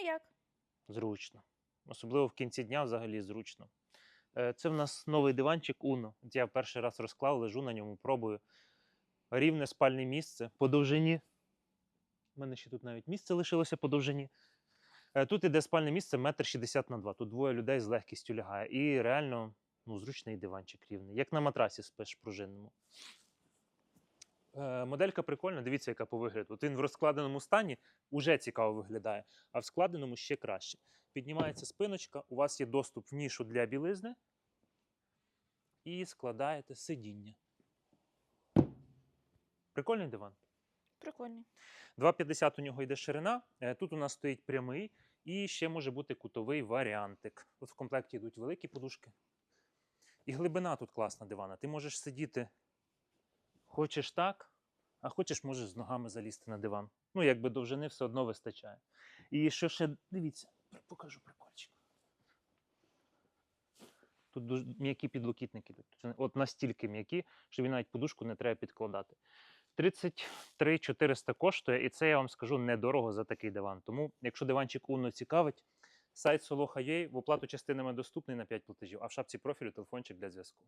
як? Зручно. Особливо в кінці дня взагалі зручно. Е, Це в нас новий диванчик Uno. Я перший раз розклав, лежу на ньому, пробую. Рівне спальне місце по довжині. У мене ще тут навіть місце лишилося по довжині. Е, Тут іде спальне місце 1,60 на 2. Тут двоє людей з легкістю лягає. І реально ну, зручний диванчик рівний. Як на матрасі спиш пружинному. Е, Моделька прикольна, дивіться, яка по вигляду. От він в розкладеному стані вже цікаво виглядає, а в складеному ще краще. Піднімається спиночка, у вас є доступ в нішу для білизни і складаєте сидіння. Прикольний диван. Прикольний. 2,50 у нього йде ширина. е, Тут у нас стоїть прямий і ще може бути кутовий варіантик. От в комплекті йдуть великі подушки. І глибина тут класна дивана. Ти можеш сидіти, хочеш так, а хочеш, можеш з ногами залізти на диван. Ну, якби довжини все одно вистачає. І що ще, дивіться, покажу прикольчик. Тут м'які підлокітники. От настільки м'які, що він навіть подушку не треба підкладати. 33 400 коштує, і це я вам скажу недорого за такий диван. Тому, якщо диванчик Uno цікавить, сайт Soloha.ua в оплату частинами доступний на 5 платежів, а в шапці профілю телефончик для зв'язку.